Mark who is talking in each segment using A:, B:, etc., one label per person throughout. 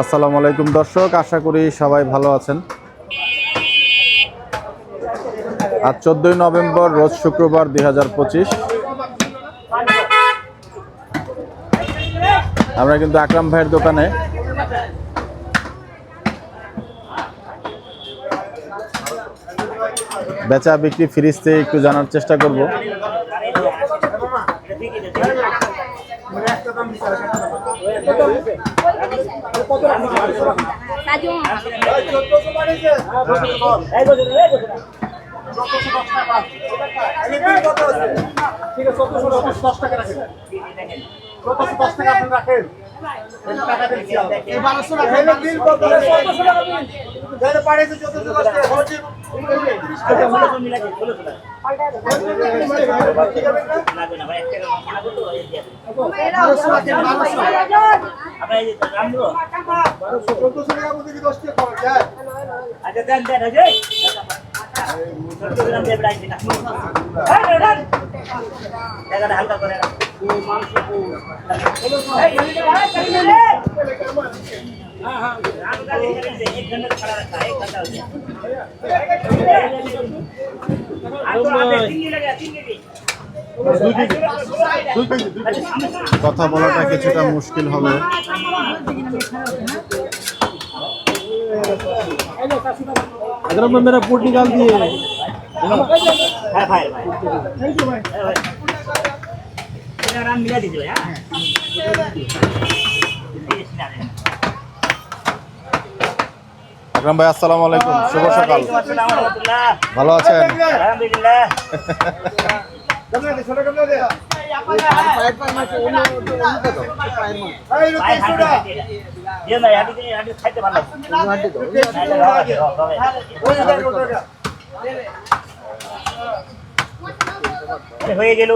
A: আসসালামু আলাইকুম দর্শক, আশা করি সবাই ভালো আছেন। আজ চোদ্দই নভেম্বর, রোজ শুক্রবার দুই হাজার পঁচিশ। আমরা কিন্তু আকরাম ভাইয়ের দোকানে বেচা বিক্রি থেকে একটু জানার চেষ্টা করব।
B: কাজু
C: আচ্ছা দেন দেন রাখেন। ছোট দশ টাকা রাখি না হালকা করে রাখ। এই, আলু গালি করে দে, এক ঘন্টা খাড়া রাখা, এক ঘন্টা হচ্ছে। আলু আনতে তিন কেজি লাগে, তিন কেজি। আচ্ছা, সামনে সরো।
A: কথা বলাটা কিছুটা মুশকিল হবে
D: अगर मैं मेरा फूड निकाल दिए
C: হ্যাঁ ভাই দিছো হ্যাঁ।
A: আকরাম ভাই আসসালামু আলাইকুম শুভ সকাল। ভালো আছেন
C: আলহামদুলিল্লাহ হবে। হয়ে গেল।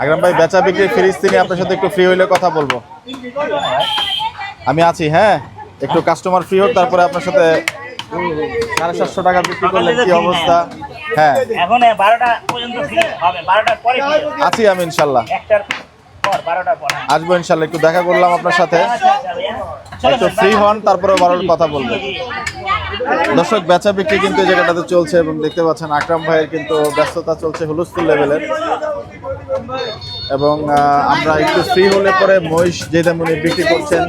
A: আকরাম ভাই বেচা বিক্রি ফ্রিজ তিনি আপনার সাথে একটু ফ্রি হইলে কথা বলব। আমি আছি হ্যাঁ? একটু কাস্টমার ফ্রি হোক তারপরে আপনার সাথে সাড়ে সাতশো টাকা বিক্রি করলেন কি অবস্থা? হ্যাঁ।
C: এখন বারোটা পর্যন্ত ফ্রি হবে বারোটার পরে
A: আছি আমি ইনশাল্লাহ।
C: একটার পর বারোটার পর।
A: আসব ইনশাল্লাহ। একটু দেখা করলাম আপনার সাথে। একটু ফ্রি হন তারপরে বারোর কথা বলব। দর্শক, বেচা বিক্রি কিন্তু এই জায়গাটাতে চলছে এবং দেখতে পাচ্ছেন আকরাম ভাইয়ের কিন্তু ব্যস্ততা চলছে হুলস্থুল লেভেলের এবং আমরা একটু ফ্রি হলে পরে মহিষ যে দামে বিক্রি করছেন।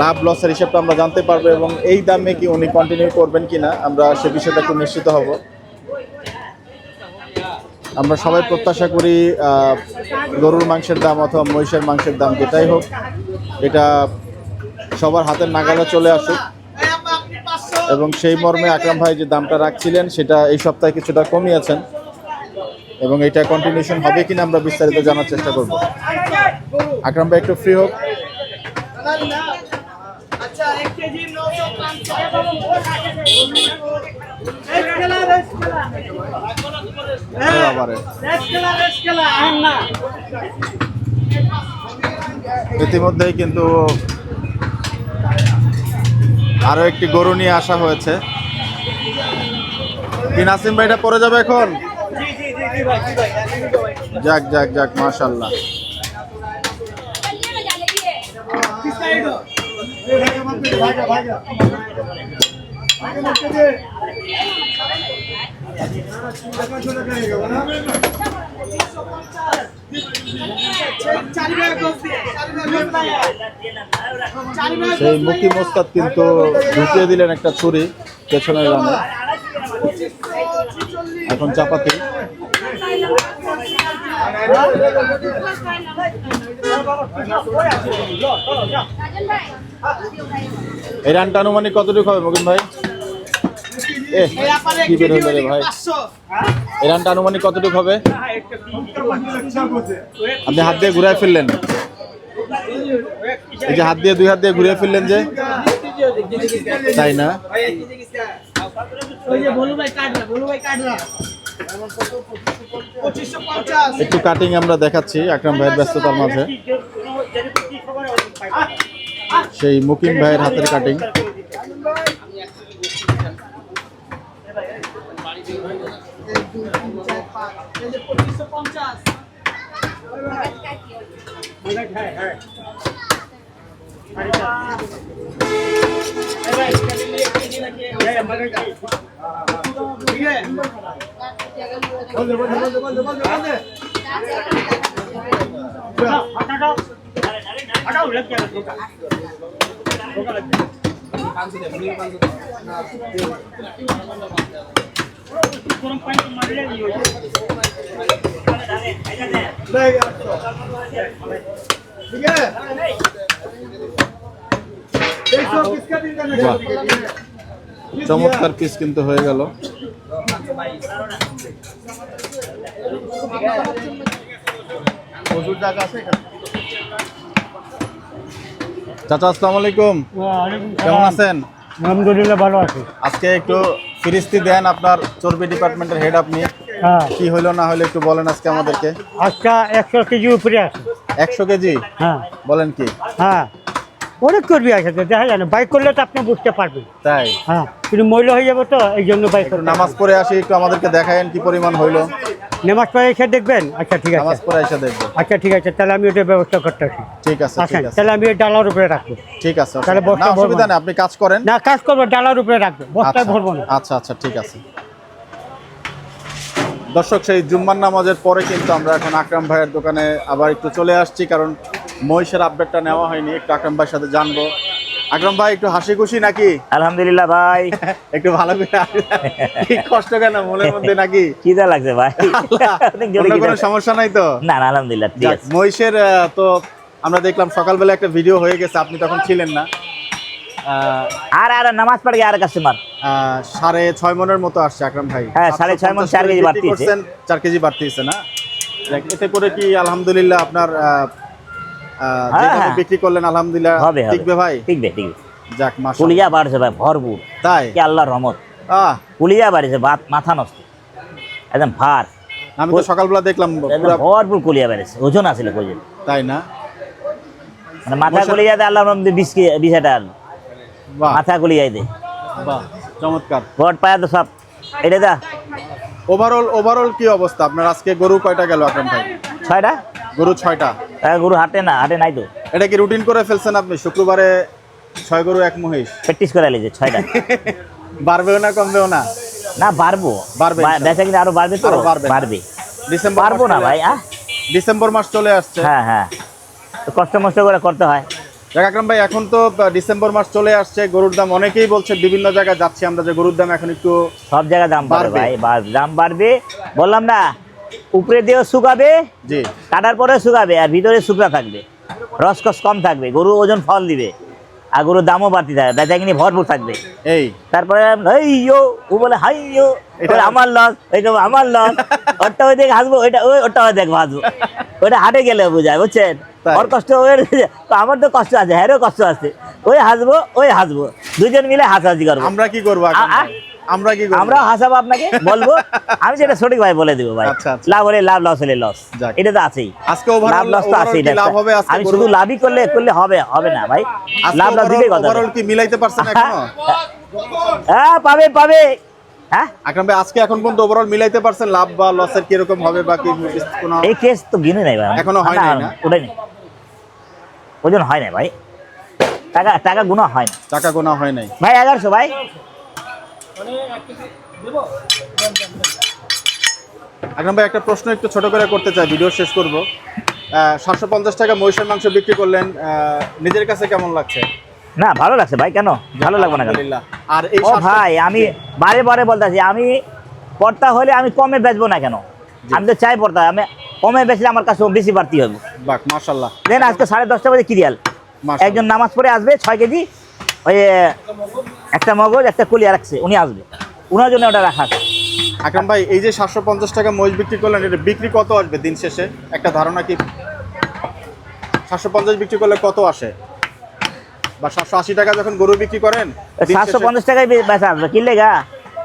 A: লাভ লসের হিসাবটা আমরা জানতে পারব এবং এই দামে কি উনি কন্টিনিউ করবেন কিনা, আমরা সে বিষয়টা একটু নিশ্চিত হব। আমরা সবাই প্রত্যাশা করি গরুর মাংসের দাম অথবা মহিষের মাংসের দাম যেটাই হোক, এটা সবার হাতের নাগালে চলে আসুক। এবং সেই মর্মে আকরাম ভাই যে দামটা রাখছিলেন সেটা এই সপ্তাহে কিছুটা কমিয়েছেন এবং এটা কন্টিনিউশন হবে কিনা আমরা বিস্তারিত জানার চেষ্টা করব। আকরাম ভাই একটু ফ্রি হোক। ইতিমধ্যেই কিন্তু আরও একটি গরু নিয়ে আসা হয়েছে। কি নাসিম ভাই, এটা পরে যাবে এখন? যাক যাক যাক মাশাল্লাহ সেই মুখি মোস্তাদ কিন্তু ঢুকিয়ে দিলেন একটা ছুরি, পেছনের রানে। এখন চাপাতি। এই রানটা আনুমানিক কতটুকু হবে, মুকিন ভাই? এ কি বের ভাই? এই আনুমানিক কতটুকু হবে? আপনি হাত দিয়ে ঘুরায় ফিরলেন এই যে হাত দিয়ে দুই হাত দিয়ে ঘুরিয়ে ফিরলেন যে। তাই না? একটু কাটিং আমরা দেখাচ্ছি আকরাম ভাইয়ের ব্যস্ততার মাঝে। সেই মুকিম ভাইয়ের হাতের কাটিং
C: हटाओ लग जाएगा धोखा धोखा लग जाएगा गरम पानी मार ले लियो
A: চমৎকার পিস কিন্তু হয়ে গেল চাচা আসসালামু আলাইকুম কেমন আছেন
D: আলহামদুলিল্লাহ ভালো আছি
A: আজকে একটু ফিরিস্তি দেন আপনার চর্বি ডিপার্টমেন্টের হেড আপনি।
D: হ্যাঁ।
A: কি হলো না হলো একটু বলেন আজকে আমাদেরকে।
D: আজকে একশো কেজি উপরে আছে।
A: একশো কেজি?
D: হ্যাঁ।
A: বলেন কি?
D: হ্যাঁ। অনেক চর্বি আছে তো দেখা যায় না। বাইক করলে তো আপনি বুঝতে পারবেন।
A: তাই?
D: হ্যাঁ কিন্তু ময়লা হয়ে যাবে তো এই জন্য বাইক
A: নামাজ পড়ে আসি একটু আমাদেরকে দেখায়েন কি পরিমাণ হইল।
D: নামাজ পড়ে এসে দেখবেন? আচ্ছা ঠিক
A: নামাজ পড়ে এসে দেখব
D: আচ্ছা ঠিক আছে তাহলে আমি ওটা ব্যবস্থা করতে আসি
A: ঠিক আছে ঠিক আছে।
D: তাহলে আমি ওই ডালার উপরে রাখব।
A: ঠিক আছে
D: তাহলে বস্তা ভরবো না।
A: আপনি কাজ করেন।
D: না কাজ করব ডালার উপরে রাখব বস্তায়
A: আচ্ছা,
D: ভরবো না।
A: আচ্ছা আচ্ছা ঠিক আছে। দর্শক সেই জুম্মার নামাজের পরে কিন্তু আমরা এখন আকরাম ভাইয়ের দোকানে আবার একটু চলে আসছি কারণ মহিষের আপডেটটা নেওয়া হয়নি। একটু আকরাম ভাইয়ের সাথে জানব। আকরাম ভাই একটু হাসি খুশি নাকি?
C: আলহামদুলিল্লাহ ভাই।
A: একটু ভালো করে কি কষ্ট কেন মনের মধ্যে নাকি?
C: খিদা লাগছে ভাই?
A: কোনো সমস্যা নাই তো?
C: না না আলহামদুলিল্লাহ
A: মহিষের তো আমরা দেখলাম সকালবেলা একটা ভিডিও হয়ে গেছে আপনি তখন ছিলেন না।
C: আর আর নামাজ পড় আর কাস্টমার
A: সাড়ে ছয় মনের মতো আসছে আকরাম ভাই।
C: হ্যাঁ, সাড়ে ছয়
A: 750
C: চার কেজি
A: বিক্রি
C: বাড়তি হয়েছে।
A: চার কেজি বাড়তি হয়েছে না এতে করে কি আলহামদুলিল্লাহ আপনার বিক্রি করলেন আলহামদুলিল্লাহ।
C: হবে
A: টিকবে ভাই?
C: ঠিকবে ঠিকবে
A: যাক মাস
C: কুলিয়া বাড়ছে ভাই ভরপুর।
A: তাই?
C: কি আল্লাহর রহমত।
A: আহ।
C: কুলিয়া বাড়িছে মাথা নষ্ট। একদম ভার।
A: আমি তো সকালবেলা দেখলাম
C: ভরপুর কুলিয়া বেড়েছে। ওজন আছিল কজন
A: তাই না?
C: মানে মাথা আল্লাহর রহমতে বিশ বিশ হাজার মাথা কুলিয়াই দে।
A: বাহ চমৎকার।
C: ভট পায়া তো সব। এটা দা।
A: ওভারঅল ওভারঅল কি অবস্থা? আপনার আজকে গরু কয়টা গেল আকরাম ভাই?
C: ছয়টা?
A: গরু ছয়টা।
C: গরু হাটে না হাটে নাই তো।
A: এটা কি রুটিন করে ফেলছেন আপনি? শুক্রবারে ছয় গরু এক মহিষ?
C: প্র্যাকটিস করে লিছে ছয়টা।
A: বাড়বেও না কমবেও না?
C: না
A: বাড়বে।
C: বা- বেচা কিনা আরও বাড়বে তো?
A: বাড়বে।
C: বাড়বে।
A: ডিসেম্বর
C: পারব না ভাই আহ।
A: ডিসেম্বর মাস চলে আসছে।
C: হ্যাঁ হ্যাঁ। কষ্ট মষ্ট করে করতে হয়।
A: আকরাম ভাই এখন তো ডিসেম্বর মাস চলে আসছে গরুর দাম অনেকেই বলছে বিভিন্ন জায়গায় যাচ্ছি আমরা যে গরুর দাম এখন একটু
C: সব জায়গায় দাম বাড়বে
A: বাড়বে।
C: ভাই দাম বাড়বে। বললাম না উপরে দিয়ে শুকাবে
A: জি।
C: কাটার পরে শুকাবে আর ভিতরে শুকনা থাকবে। রসকস কম থাকবে গরু ওজন ফল দিবে আর গরুর দামও বাড়তি থাকবে বেচা কিনি ভরপুর থাকবে।
A: এই।
C: তারপরে এই ইয়ো ও বলে হাই ইয়ো
A: এটা-
C: আমার লস এটা আমার লস ওরটা ওই দেখে হাসবো ওইটা ওই ওটা ওই দেখব হাসবো ওইটা হাটে গেলে বোঝায় বুঝছেন? ওর কষ্ট ওর তো আমার তো কষ্ট আছে হ্যারও কষ্ট আছে। ওই হাসবো ওই হাসবো দুজন মিলে হাসাহাসি করব।
A: আমরা কি করব? আমরা কি
C: আমরাও হাসাবো আপনাকে বলব। আমি যেটা সঠিক ভাই বলে দিব ভাই। লাভ হলে লাভ লস হলে লস। এটা তো আছেই।
A: আজকে
C: লাভ লস তো আছেই
A: লাভ হবে
C: আমি শুধু লাভই করলে করলে হবে হবে না ভাই। লাভ দিতেই কথা
A: ওভারঅল কি মিলাইতে পারছেন এখনও?
C: হ্যাঁ পাবে পাবে। হ্যাঁ?
A: আকরাম ভাই আজকে এখন পর্যন্ত ওভারঅল মিলাইতে পারছেন? লাভ বা লসের হবে বা কি কোনো
C: এই কেস তো গিনে নাই ভাই।
A: এখনও হয় না?
C: ওটাই নেই। ওজন হয় না ভাই। টাকা টাকা গুণা হয় না
A: টাকা গোনা হয় নাই।
C: ভাই এগারোশো ভাই।
A: আকরাম ভাই একটা প্রশ্ন একটু ছোট করে করতে চাই ভিডিও শেষ করব। সাতশো পঞ্চাশ টাকা মহিষের মাংস বিক্রি করলেন নিজের কাছে কেমন লাগছে?
C: না ভালো লাগছে ভাই কেন? ভালো লাগবে না
A: আর এই
C: ও ভাই আমি বারে বারে বলতেছি আমি পড়তা হলে আমি কমে বেচবো না কেন? আমি তো চাই পড়তা আমি কমে বেচলে আমার কাছে বেশি বাড়তি হবে।
A: বাহ মাশাল্লাহ
C: দেন আজকে সাড়ে দশটা বাজে কিরিয়াল। একজন নামাজ পড়ে আসবে ছয় কেজি ওই একটা মগজ একটা কুলিয়া রাখছে উনি আসবে। উনার জন্য ওটা রাখা আছে।
A: আকরাম ভাই এই যে সাতশো পঞ্চাশ টাকা মহিষ বিক্রি করলেন এটা বিক্রি কত আসবে দিন শেষে? একটা ধারণা কি? সাতশো পঞ্চাশ বিক্রি করলে কত আসে? বা সাতশো আশি টাকা যখন গরু বিক্রি করেন
C: সাতশো পঞ্চাশ টাকায় বেচা আসবে। কিনলে গা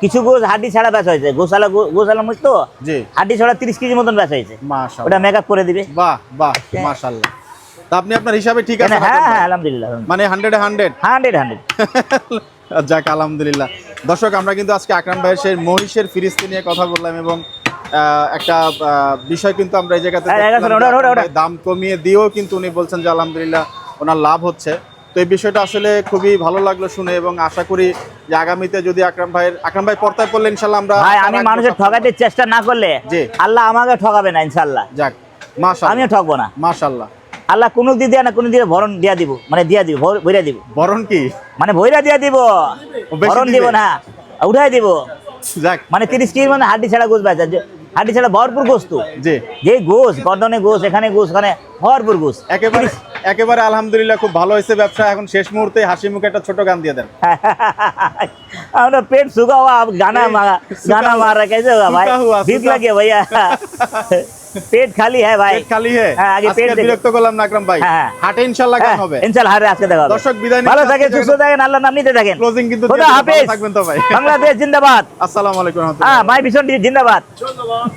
C: কিছু গোস হাড্ডি ছাড়া বেচা হয়েছে। গোশালা গোশালা মুখ তো?
A: জি।
C: হাড্ডি ছাড়া তিরিশ কেজি মতন বেচা হয়েছে। ওটা মেকআপ করে দিবে।
A: বাহ বাহ মাশাল্লাহ। তা আপনি আপনার হিসাবে ঠিক আছে
C: হ্যাঁ হ্যাঁ আলহামদুলিল্লাহ
A: মানে হান্ড্রেডে হান্ড্রেড
C: হান্ড্রেড হান্ড্রেড
A: যাক আলহামদুলিল্লাহ। দর্শক আমরা কিন্তু আজকে আকরাম ভাইয়ের সেই মহিষের ফিরিস্তি নিয়ে কথা বললাম এবং আহ, একটা বিষয় কিন্তু আমরা এই জায়গাতে দাম কমিয়ে দিয়েও কিন্তু উনি বলছেন যে আলহামদুলিল্লাহ ওনার লাভ হচ্ছে। তো এই বিষয়টা আসলে খুবই ভালো লাগল শুনে এবং আশা করি যে আগামীতে যদি আকরাম ভাইয়ের আকরাম ভাই পর্দায় পড়লে ইনশাল্লাহ আমরা
C: ভাই আমি মানুষের ঠকাতে চেষ্টা না করলে। আল্লাহ আমাকে ঠকাবে না ইনশাল্লাহ।
A: যাক মাশাআল্লাহ
C: আমিও ঠকবো না।
A: মাশাআল্লাহ
C: আল্লাহ কোনো দিয়ে দেয় না কোনো দিয়ে ভরণ দিয়া দিব মানে দিয়া দিব ভৈরা দিব।
A: ভরণ কি?
C: মানে ভৈরা দিয়া দিব ভরণ
A: দিব
C: না উঠাই দিব।
A: যাক।
C: মানে তিরিশ কি মানে হাড্ডি ছাড়া গোস বাজার হাড্ডি ছাড়া ভরপুর গোস তো
A: জি।
C: যে গোস গর্দনে গোস এখানে গোস ওখানে ভরপুর গোস।
A: একেবারে একেবারে আলহামদুলিল্লাহ খুব ভালো হয়েছে ব্যবসা। এখন শেষ মুহূর্তে হাসি মুখে একটা ছোট গান দিয়ে দেন।
C: আমরা পেট সুগা গানা মারা গানা
A: মারা কেসে
C: ভাই।
A: ভিক
C: লাগে ভাইয়া। পেট খালি হ্যাঁ ভাই।
A: পেট খালি
C: হ্যাঁ আগে পেট
A: বিরক্ত করলাম না আকরাম ভাই।
C: হ্যাঁ, হ্যাঁ।
A: হাটে ইনশাআল্লাহ গান হ্যাঁ, হবে।
C: ইনশাআল্লাহ হাটে আজকে দেখা হবে।
A: দর্শক বিদায় নিন
C: ভালো থাকেন সুস্থ থাকেন আল্লাহর নাম নিতে থাকেন।
A: ক্লোজিং কিন্তু
C: খোদা হাফেজ।
A: থাকবেন তো ভাই।
C: বাংলাদেশ জিন্দাবাদ।
A: আসসালামু আলাইকুম
C: হ্যাঁ ভাই ভীষণ জিন্দাবাদ। ধন্যবাদ।